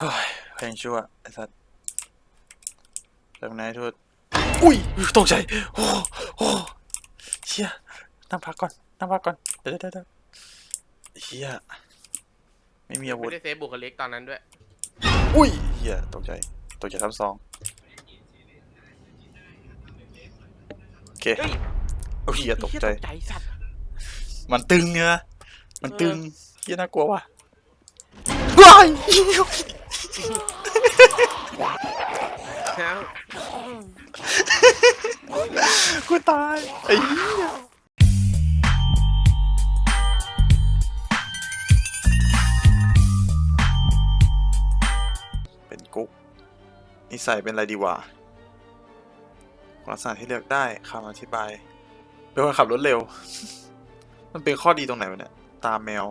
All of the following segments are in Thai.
เฮ้ยเพลงชั่วไอ้สัสเริ่มไหนทุดอุ้ยตกใจโอ้โหเชี่ยนั่งพักก่อนนั่งพักก่อนเดี๋ยวเดี๋ยวเดี๋ยวเฮียไม่มีอาวุไม่ธได้เซฟบุคลิกตอนนั้นด้วย อุ้ยเฮียตกใจตกใจซ้ำซองโอเคเฮ้ยโอ้ยเฮียตกใจสัตว์มันตึงเนอะมันตึงเฮียน่ากลัวว่ะว้าย แล้วกูตายไอ้เหี้ยเป็นกุ๊กนิสัยเป็นอะไรดีวะลักษณะที่เลือกได้คำอธิบายเป็นคนขับรถเร็ว มันเป็นข้อดีตรงไหนวะเนี่ย ตาแมว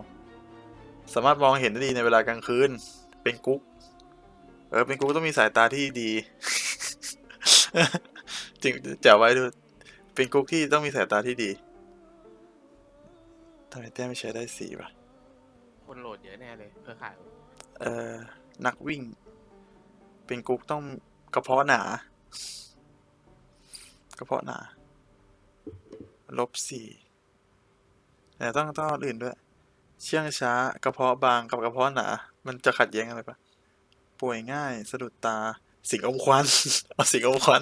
สามารถมองเห็นได้ดีในเวลากลางคืน เป็นกุ๊ก เออเป็นกุ๊กต้องมีสายตาที่ดีจริงแจ๋วไว้ดูเป็นกุ๊กที่ต้องมีสายตาที่ดีทำไมแต้มไม่ใช้ได้สี่วะคนโหลดเยอะแน่เลยเพื่อขายเอ่อนักวิ่ง เป็นกุ๊กต้องกระเพาะหนากระเพาะหนาลบสี่แต่ต้องต้องเอาอื่นด้วย เชื่องช้ากระเพาะบางกับกระเพาะหนา มันจะขัดแย้งอะไรปะ ป่วยง่าย สะดุดตา สิงอมควันเอาสิงอมควัน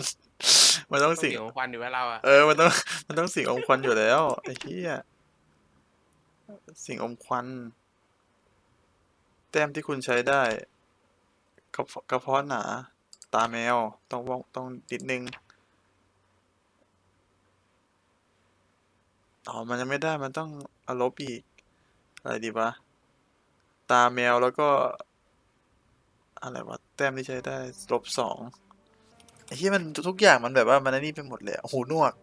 มันต้องต้องสิเสีงยงของควันอยู่ว่าเราอะเออมันต้องมันต้องสิงอมควันอยู่แล้วไอ้เหี้ยสิงอมควัน แต้มที่คุณใช้ได้กระเพาะกระเพาะหนา ตาแมว ต้องว่องต้องนิดนึง อ๋อ มันยังไม่ได้ มันต้องเอาลบอีก อะไรดีวะ ตาแมวแล้วก็ อะไรวะแต้มที่ใช้ได้ลบสองไอ้ที่มันทุกอย่างมันแบบว่ามันนนี้ไปหมดเลยอะหูหนวก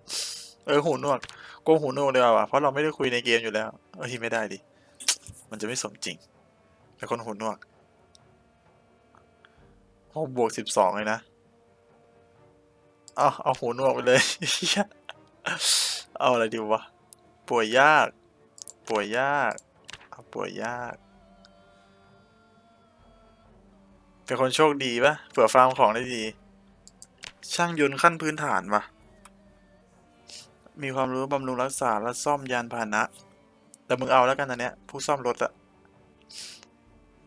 เออหูหนวกโกงหูหนวกเลยว่ะเพราะเราไม่ได้คุยในเกมอยู่แล้ว เออที่ไม่ได้ดิมันจะไม่สมจริงเป็นคนหูหนวกหกบวกสิบสองเลยนะเอาเอาหูหนวกไปเลยเอาอะไรดีวะป่วยยาก ป่วยยากเอาป่วยยาก เป็นคนโชคดีปะเผื่อฟาร์มของได้ดี ช่างยนต์ขั้นพื้นฐานปะมีความรู้บำรุงรักษาและซ่อมยานพาหนะ แต่มึงเอาแล้วกันอันเนี้ย ผู้ซ่อมรถอะ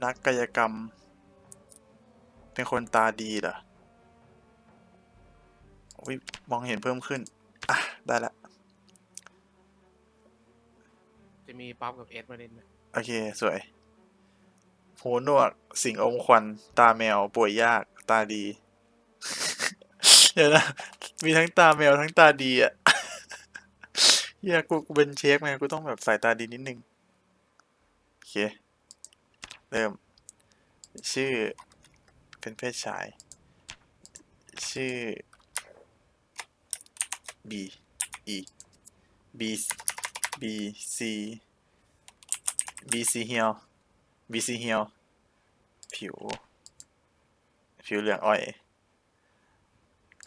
นักกายกรรม เป็นคนตาดีเหรออุ๊ยมองเห็นเพิ่มขึ้น อะ ได้ละ จะมีป๊อปกับเอสมาเล่นไหมโอเค สวย หูหนวกสิงอมควัน ตาแมวป่วยยาก ตาดี เดี๋ยวนะ มีทั้งตาแมวทั้งตาดีอะเฮียกูกูเป็นเชฟไงกูต้องแบบสายตาดีนิดนึง โอเค เริ่ม ชื่อ เป็นเพศชาย ชื่อ B E B B C BC เฮียว BC เฮียวผิว ผิวเหลืองอ่อย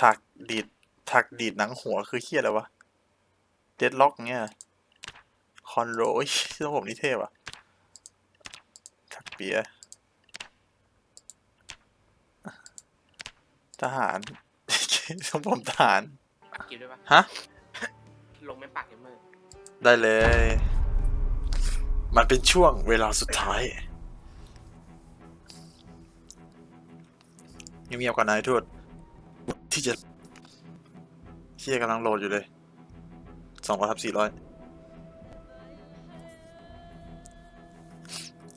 ถักดีด ถักดีดหนังหัวคือเฮียอะไรวะ เดดล็อกเงี้ยคอนโรยทรงผมนี่เท่ว่ะถักเปีย ทหารทรงผมทหาร ปักกิฟด้วยปะฮะ ลงไม่ปักเกมเมอร์ ได้เลย มันเป็นช่วงเวลาสุดท้าย เงียบๆก่อนนายทูตที่จะเชี่ยกำลังโหลดอยู่เลยสองร้อยทับสี่ร้อย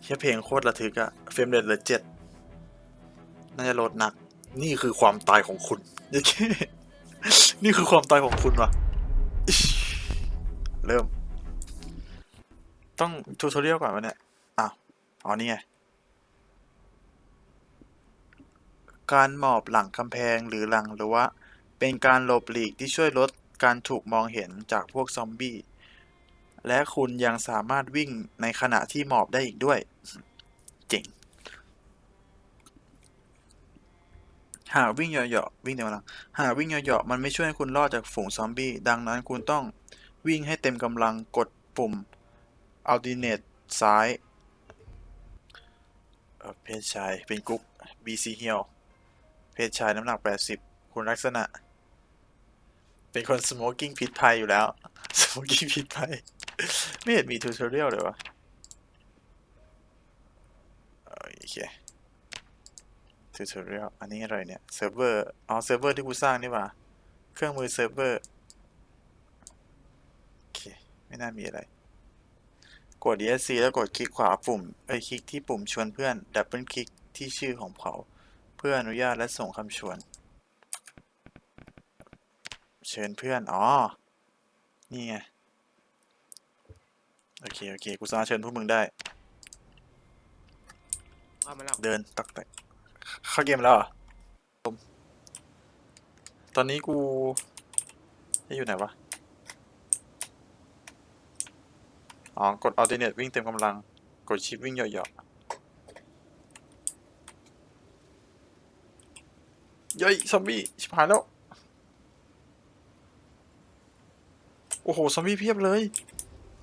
เชี่ยเพลงโคตรระทึกอะเฟรมเรทเหลือเจ็ดน่าจะโหลดหนัก นี่คือความตายของคุณเย้นี่คือความตายของคุณวะเริ่ม ต้องทูทอเรียลก่อนวะเนี่ยอ้าวอ๋อนี่ไง การหมอบหลังกำแพงหรือหลังรือว่าเป็นการหลบหลีกที่ช่วยลดการถูกมองเห็นจากพวกซอมบี้ และคุณยังสามารถวิ่งในขณะที่หมอบได้อีกด้วย เจ๋ง หากวิ่งเหยาะๆวิ่งเต็มกำลัง หากวิ่งเหยาะๆมันไม่ช่วยให้คุณรอดจากฝูงซอมบี้ ดังนั้นคุณต้องวิ่งให้เต็มกำลังกดปุ่ม alternate ซ้ายเอ่อเพศชายเป็นกุ๊ก BC Hill เพศชายน้ำหนัก 80 คุณลักษณะ เป็นคน smoking พิษภัยอยู่แล้ว smoking พิษภัย ไม่เห็นมี tutorial เลยวะโอเค tutorial อันนี้อะไรเนี่ย เซิร์ฟเวอร์ อ๋อ เซิร์ฟเวอร์ที่กูสร้างนี่ว่า เครื่องมือเซิร์ฟเวอร์ โอเค ไม่น่ามีอะไรกด ESC แล้วกดคลิกขวาปุ่ม เอ้ยคลิกที่ปุ่มชวนเพื่อน ดับเบิลคลิกที่ชื่อของเขา พื่ออนุญาตและส่งคำชวน เชิญเพื่อน อ๋อ นี่ไง โอเค โอเค กูสามารถเชิญพวกมึงได้ว่ามาแล้วเดินตักแตกเข้าเกมแล้วเหรอผมตอนนี้กูจะอยู่ไหนวะ อ๋อ กด alternate วิ่งเต็มกำลัง กดชิปวิ่งเหยาะๆ เย้ยซอมบี้ชิบหายแล้ว โอ้โห ซอมบี้เพียบเลย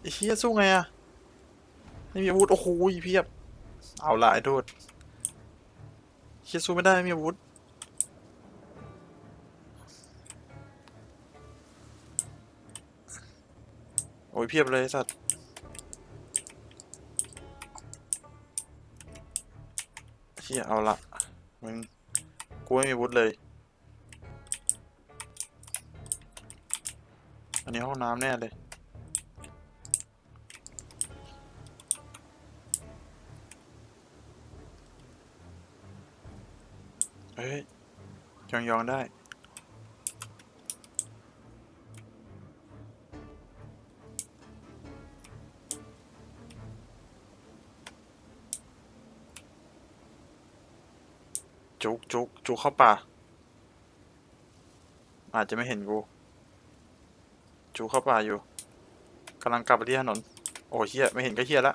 ไอ้เหี้ยสู้ไงอะไม่มีอาวุธ โอ้โหเพียบ เอาละไอ้โทษเฮียสู้ไม่ได้ไม่มีอาวุธโอ้ยเพียบเลยสัตว์เฮียเอาละมึง กูไม่มีวุธเลย อันนี้ห้องน้ำแน่เลย เฮ้ยยองยองๆได้ จุกจุกจุกเข้าป่า อาจจะไม่เห็นกู จุกเข้าป่าอยู่กำลังกลับไปที่ถนน โอ้เฮียไม่เห็นก็เฮียละ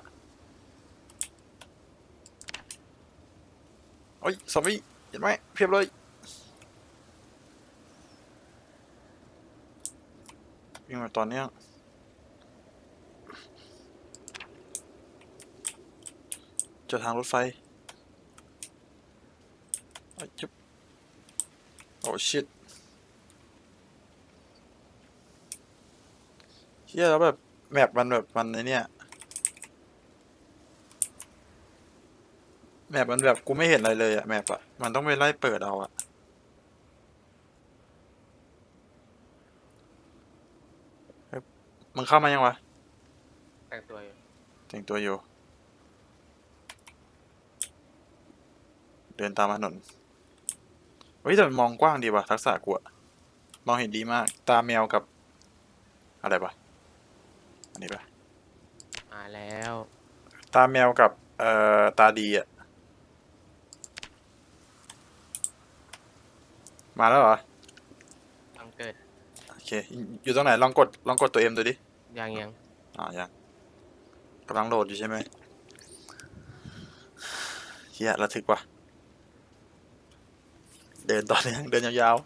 โอ้ยซอมบี้เห็นไหมเพียบเลยวิ่งมาตอนเนี้ยเจอทางรถไฟ จุ๊บโอ้ชิตเฮียแล้วแบบแมปมันแบบมันไอเนี้ยแมปมันแบบกูไม่เห็นอะไรเลยอะแมปอะมันต้องไปไล่เปิดเอาอะเฮ้ยมึงเข้ามายังวะ แต่งตัวอยู่แต่งตัวอยู่ เดินตามถนน เฮ้ยแต่มันมองกว้างดีว่ะทักษะกูอะมองเห็นดีมาก ตาแมวกับ อะไรปะอันนี้ปะมาแล้ว ตาแมวกับ เอ่อ ตาดีอะมาแล้วเหรอบังเกิดโอเค อยู่ตรงไหนลองกดลองกดตัวเอ็มดูดิ ยังยังอ่ายังกำลังโหลดอยู่ใช่ไหมเฮียระทึกว่ะ เดินต่อเนื่องเดินยาวๆ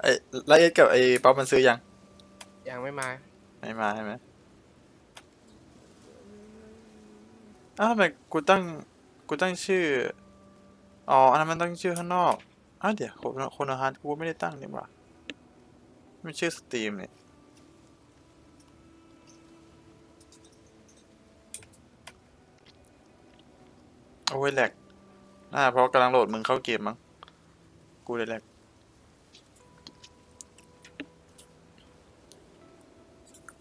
ไอ้ไลเอ็ดกับไอ้ป๊อปมันซื้อยัง ยังไม่มาไม่มาใช่ไหมอ้าวทำไมกูตั้งกูตั้งชื่อ อ๋อ อันนั้นมันตั้งชื่อข้างนอกอ้าวเดี๋ยวคนคนอาหารกูไม่ได้ตั้งนี่หว่ามันชื่อสตรีมเนี่ย โอ้ยแหลก น่าเพราะกำลังโหลดมึงเข้าเกมมั้ง กูเลยแหลก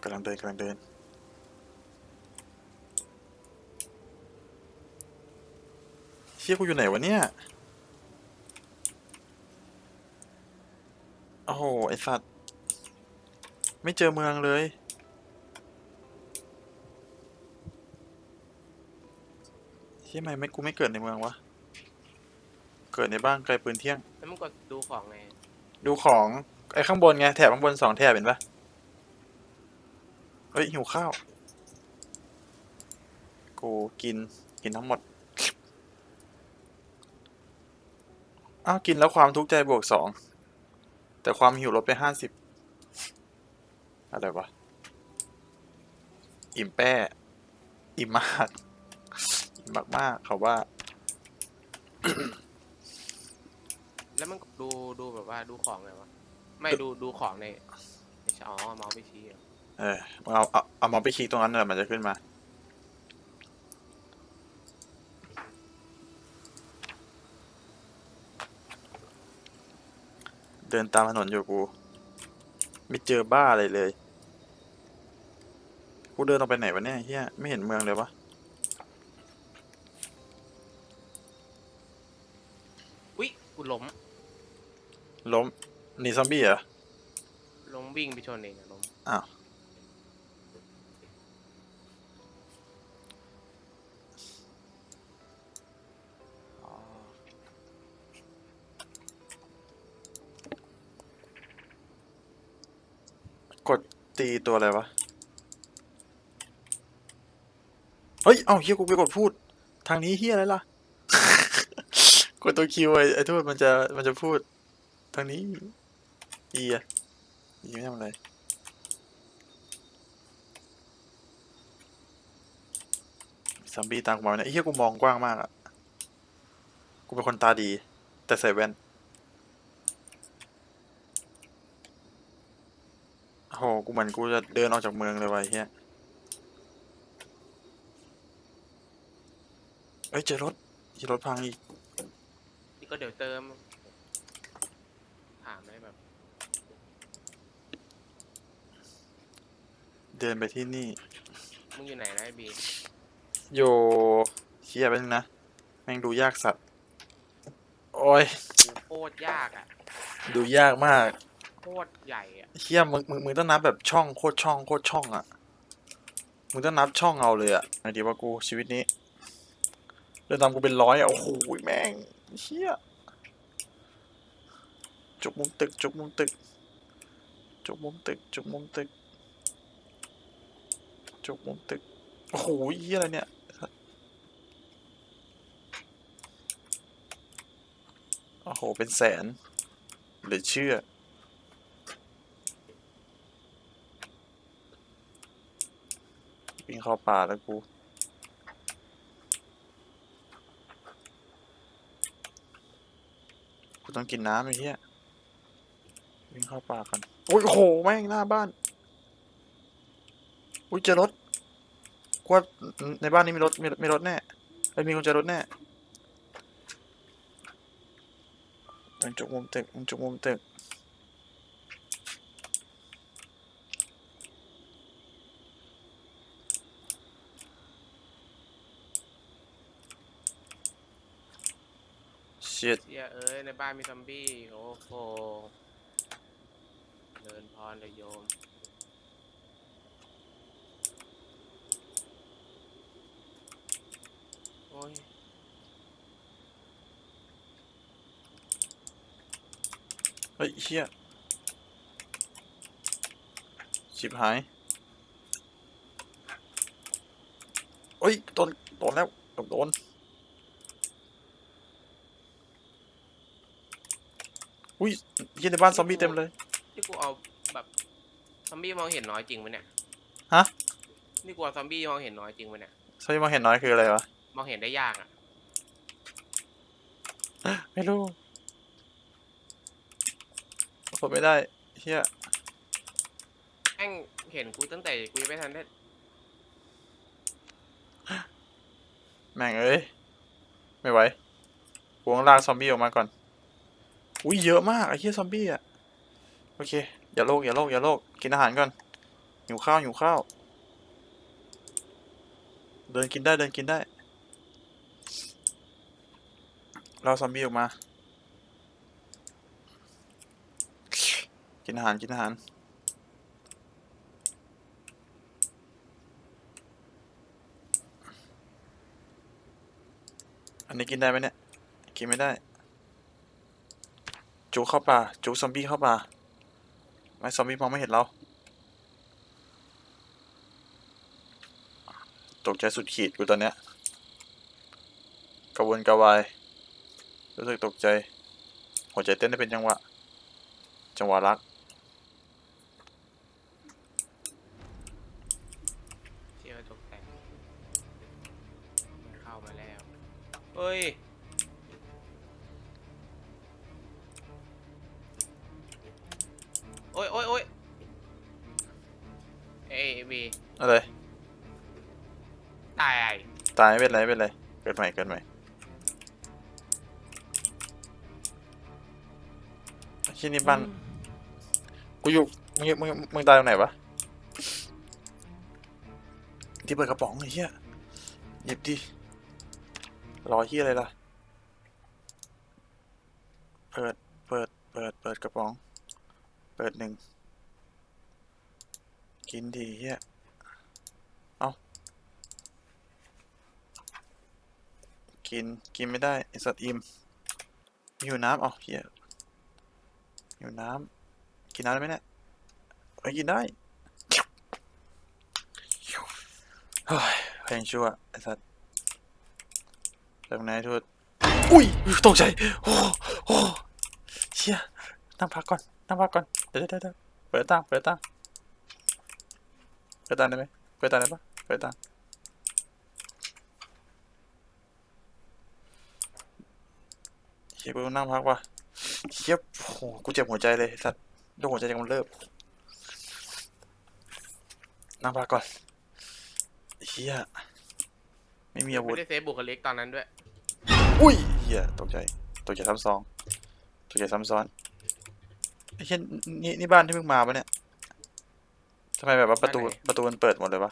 กำลังเดินกำลังเดิน เชี่ยกูอยู่ไหนวะเนี่ย โอ้โห ไอสัตว์ ไม่เจอเมืองเลยเชี่ยทำไมไม่กูไม่เกิดในเมืองวะ เกิดในบ้านไกลปืนเที่ยง แล้วมึงกดดูของไงดูของไอ้ข้างบนไงแถบข้างบนสองแถบเห็นปะเฮ้ยหิวข้าว กูกินกินทั้งหมด อ้าวกินแล้วความทุกข์ใจบวกสอง แต่ความหิวลดไปห้าสิบอะไรวะ อิ่มแป้ อิ่มมาก อิ่มมากๆเขาว่า แล้วมันดูดูแบบว่าดูของไงวะ ไม่ดูดูของในไม่ใช่อ๋อเมาส์ไปชี้เหรอเออเอาเอาเอามองไปคลิกตรงนั้นเลยมันจะขึ้นมา เดินตามถนนอยู่กู ไม่เจอบ้าอะไรเลย กูเดินออกไปไหนวะเนี่ยเฮียไม่เห็นเมืองเลยวะอุ๊ยกูล้ม ล้มหนีซอมบี้เหรอ ล้มวิ่งไปชนเองอะล้มอ้าว กดตีตัวอะไรวะ เฮ้ย เอ้าเฮียกูไปกดพูด ทางนี้เฮียอะไรล่ะ กดตัวคิวไอ้ไอ้ทูตมันจะมันจะพูด ทางนี้เอีอะอีไม่ทำอะไรซัมบี้ตามกูมาเนี่ยไอ้เฮียกูมองกว้างมากอะกูเป็นคนตาดี แต่ใส่แว่นโอ้โหกูเหมือนกูจะเดินออกจากเมืองเลยวะไอ้เฮียเอ้ยเจอรถเจอรถพังอีก นี่ก็เดี๋ยวเติม แบบเดินไปที่นี่ มึงอยู่ไหนนะไอ้บีโยเชียไปนึงนะ แม่งดูยากสัตว์ โอ้ย กูโคตรยากอะดูยากมากโคตรใหญ่อะเฮียมึงมึงมึงต้องนับแบบช่องโคตรช่องโคตรช่องอะมึงต้องนับช่องเอาเลยอะไงดีว่ากูชีวิตนี้เดินตามกูเป็นร้อยอะโอ้โหแม่งเฮีย จุกมุมตึก จุกมุมตึก จุกมุมตึก จุกมุมตึก จุกมุมตึก โอ้โหเฮียอะไรเนี่ยโอ้โห เป็นแสนเหลือเชื่อ วิ่งเข้าป่าแล้วกู กูต้องกินน้ำไอ้เหี้ย วิ่งเข้าป่ากันโอ้ยโหแม่งหน้าบ้านอุ้ยเจอรถกว่าในบ้านนี้มีรถมีมีรถแน่ไอ้มีคนเจอรถแน่จุกมุมตึกจุกมุมตึกเชียเชี่ยเอ้ยในบ้านมีซอมบี้โอ้โห เดินพรเลยโยม โอ้ย เฮ้ยเชี่ยชิบหายเฮ้ยโดนโดนแล้วโดนโดนอุ้ยเหี้ยในบ้านซอมบี้เต็มเลย นี่กูเอาแบบซอมบี้มองเห็นน้อยจริงปะเนี่ยฮะ นี่กูเอาซอมบี้มองเห็นน้อยจริงปะเนี่ยซอมบี้มองเห็นน้อยคืออะไรวะ มองเห็นได้ยากอะ ไม่รู้ผมไม่ได้เฮียแม่งเห็นกูตั้งแต่กูยังไม่ทันได้แม่งเอ้ย ไม่ไหวกูต้องลากซอมบี้ออกมาก่อน อุ้ยเยอะมากไอ้เหี้ยซอมบี้อะ โอเค อย่าโลกอย่าโลกอย่าโลกกินอาหารก่อนหิวข้าวหิวข้าว เดินกินได้เดินกินได้ เราซอมบี้ออกมา กินอาหารกินอาหารอันนี้กินได้ไหมเนี่ย กินไม่ได้ จูเข้าป่า จูซอมบี้เข้าป่า ไม่ซอมบี้มองไม่เห็นเรา ตกใจสุดขีดกูตอนเนี้ยกระวนกระวาย รู้สึกตกใจ หัวใจเต้นได้เป็นจังหวะ จังหวะรัก ตายไม่เป็นไรไม่เป็นไรเกิดใหม่เกิดใหม่ที่นี่บ้านกูอยู่มึงมึงมึงตายตรงไหนวะที่เปิดกระป๋องไอ้เหี้ยหยิบดิรอเหี้ยอะไรล่ะเปิดเปิดเปิดเปิดกระป๋อง เปิดหนึ่งกินดีเหี้ย เอา กิน กินไม่ได้ไอสัตว์อิ่มหิวน้ำเอาเหี้ยหิวน้ำกินน้ำได้ไหมเนี่ยกินได้เฮ้ยเพลงชั่วไอสัตว์จากไหนทุดอุ้ยตกใจโอ้โอ้เชี่ยนั่งพักก่อนนั่งพักก่อนเดี๋ยวเดี๋ยวเดี๋ยวเปิดตั้งเปิดตั้งเปิดตั้งได้ไหมเปิดตั้งได้ปะเปิดตัง เฮียกูต้องนั่งพักว่ะเฮียโอ้โหกูเจ็บหัวใจเลยไอ้สัตว์โรคหัวใจจะกำเริบนั่งพักก่อนเฮียไม่มีอาวุไม่ธได้เซฟบุคลิกตอนนั้นด้วย อุ้ยเฮียตกใจตกใจซ้ำซ้อนตกใจซ้ำซ้อนไอ้เช่นนี่นี่บ้านที่เพิ่งมาปะเนี่ยทำไมแบบว่าประตูประตูมันเปิดหมดเลยวะ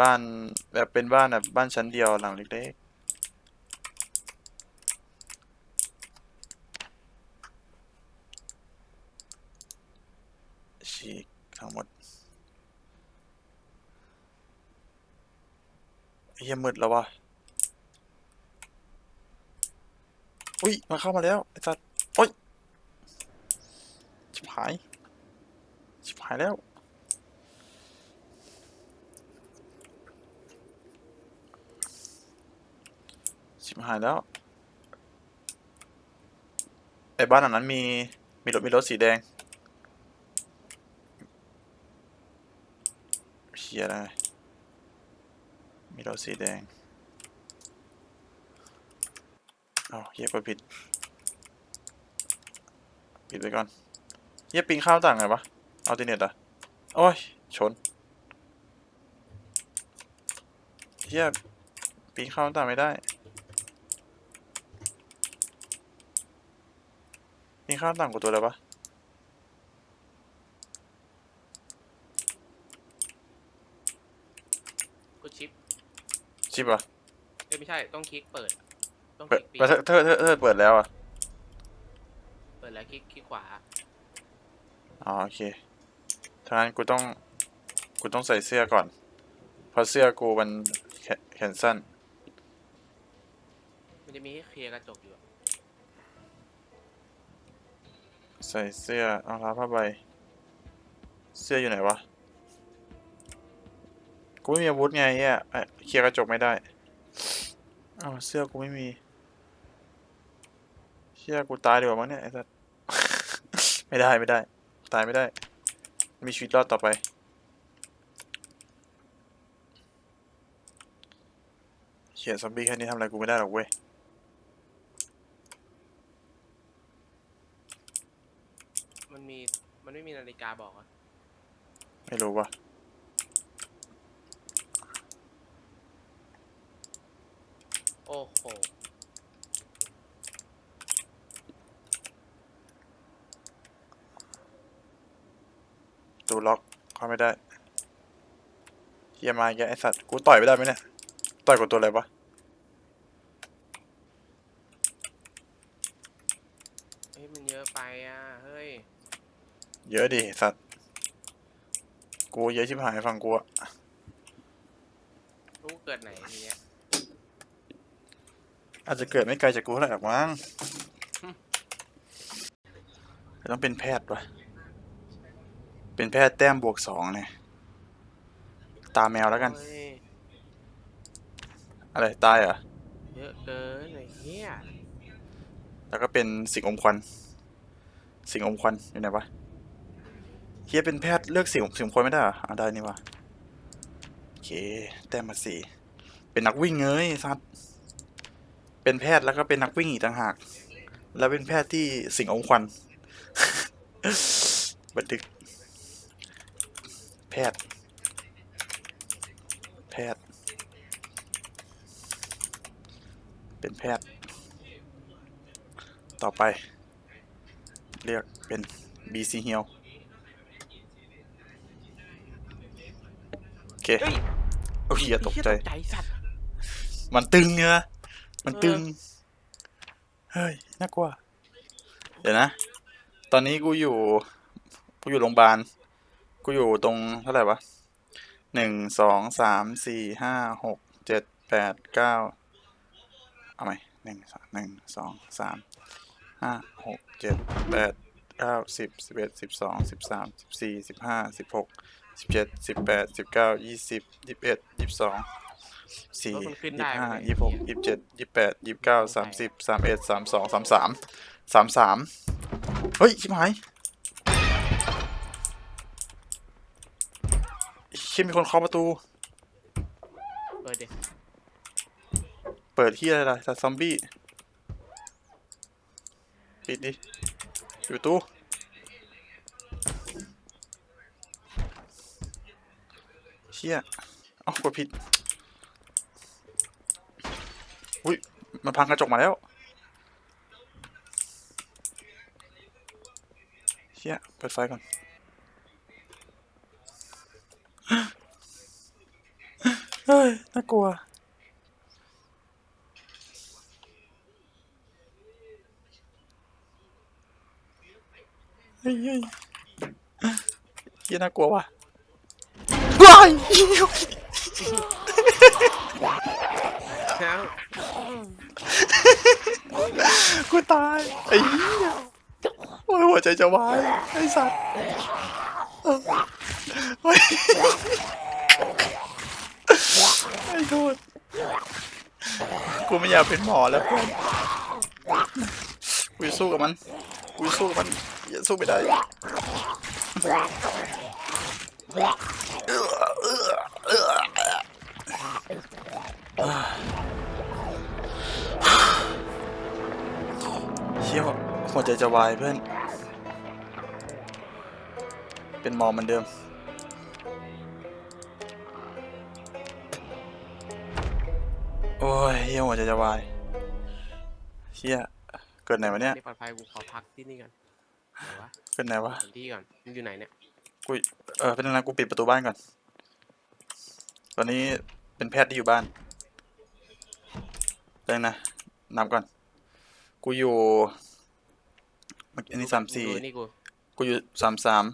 บ้านแบบเป็นบ้านแบบบ้านชั้นเดียวหลังเล็กๆฉีก ทั้งหมดเฮียมืดแล้ววะ อุ้ยมันเข้ามาแล้ว ไอ้สัตว์โอ้ย ชิบหาย ชิบหายแล้ว ชิบหายแล้ว ไอ้บ้านหลังนั้นมี มีรถมีรถสีแดง เฮียอะไรมีรถสีแดง เอาเฮียกดผิด ปิดไปก่อนเฮียปิงข้าวต่างไงวะเอาติเน็ตอะ โอ้ย ชนเฮียปิงข้าวต่างไม่ได้ปิงข้าวต่างกว่าตัวอะไรปะ กดชิป ชิปอะเอ้ยไม่ใช่ต้องคลิกเปิด ต้องคเปิดลิกปีเปิดเธอเธอเธอเปิดแล้วอะเปิดแล้วคลิกคลิกขวาอ๋อโอเคทางนั้นกูต้องกูต้องใส่เสื้อก่อน เพราะเสื้อกูมันแขแขนสั้น มันจะมีให้เคลียร์กระจกอยู่อะใส่เสื้อรองเท้าผ้าใบ เสื้ออยู่ไหนวะ กูไม่มีอาวุธไงเฮียเอ้ยเคลียร์กระจกไม่ได้อ้าวเสื้อกูไม่มีเชี่ยกูตายดีกว่ามั้งเนี่ยไอ้สัสไม่ได้ไม่ได้ ตายไม่ได้ มีชีวิตรอดต่อไปเขียนซอมบี้แค่นี้ทำอะไรกูไม่ได้หรอกเว้ยมันมี มันไม่มีนาฬิกาบอกอะไม่รู้ว่ะ อ้โห ตูล็อกเข้าไม่ได้เฮียมาแกไอสัตว์กูต่อยไม่ได้ไหมเนี่ย ต่อยกับตัวอะไรวะเฮ้ยมันเยอะไปอะ เฮ้ย เยอะดิไอ้สัตว์ กูเยอะชิบหายฟังกูอะลูกเกิดไหนทีเนี้ย อาจจะเกิดไม่ไกลจากกูเท่าไหร่หรอกมั้งแต่ต้องเป็นแพทย์วะเป็นแพทย์แต้มบวกสองเนี่ย ตาแมวแล้วกัน เฮ้ยอะไรตายเหรอะเยอะเกินไอ้เหี้ยแล้วก็เป็นสิ่งอมควัน สิ่งอมควันอยู่ไหนวะเฮียเป็นแพทย์เลือกสิ่งสิ่งอมควันไม่ได้เหรออ่าได้นี่วะโอเค แต้มมาสี่ เป็นนักวิ่งเงยสัตว์ เป็นแพทย์แล้วก็เป็นนักวิ่งอีกต่างหาก แล้วเป็นแพทย์ที่สิ่งอมควันบันทึก แพทย์ แพทย์ เป็นแพทย์ ต่อไป เรียกเป็น BC Heal โอเคเฮ้ยโอ้ยอย่าตกใจไอ้เหี้ยใจสัตว์มันตึงเนื้อ มันตึงเออเฮ้ย น่ากลัว เดี๋ยวนะ ตอนนี้กูอยู่ กูอยู่โรงพยาบาล กูอยู่ตรงเท่าไหร่วะหนึ่งสองสามสี่ห้าหกเจ็ดแปดเก้าเอาไหมหนึ่งสองหนึ่งสองสามห้าหกเจ็ดแปดเก้าสิบสิบเอ็ดสิบสองสิบสามสิบสี่สิบห้าสิบหกสิบเจ็ดสิบแปดสิบเก้ายี่สิบยี่สิบเอ็ดยี่สิบสอง สี่รถมันขึ้นยี่ได้สิบห้าไหมเนี่ย ยี่สิบหกยี่สิบเจ็ดยี่สิบแปดยี่สิบเก้าสามสิบสามเอ็ดสามสองสามสามสามสามเฮ้ยชิบหายเชี่ยมีคนเคาะประตู เปิดดิเปิดที่อะไรล่ะแต่ซอมบี้ปิดดิอยู่ประตู้เชี่ยเอ้ากดผิด อุ้ย มันพังกระจกมาแล้วเชี่ยเปิดไฟก่อนเฮ้ยน่ากลัวเฮ้ยเฮ้ยเฮียน่ากลัวว่ะว้ายแล้ว กูตาย ไอ้เหี้ยโอ้ยหัวใจจะวายไอ้สัตว์เฮ้ยไอ้โทษกูไม่อยากเป็นหมอแล้วเพื่อนกูจะสู้กับมันกูจะสู้กับมันอย่าสู้ไม่ได้ หัวใจจะวายเพื่อน เป็นหมอเหมือนเดิม โอ้ยเฮียหัวใจจะวายเชี่ยเกิดไหนวะเนี่ยนี่ปลอดภัยกูขอพักที่นี่ก่อนไหนวะเกิดไหนวะแผนที่ก่อนมึงอยู่ไหนเนี่ยกูเออเป็นอะไรกูปิดประตูบ้านก่อน ตอนนี้เป็นแพทย์ที่อยู่บ้านเรื่องนะนับก่อน กูอยู่เมื่อกี้อันนี้สามสี่งดูนี่กู กูอยู่สามสาม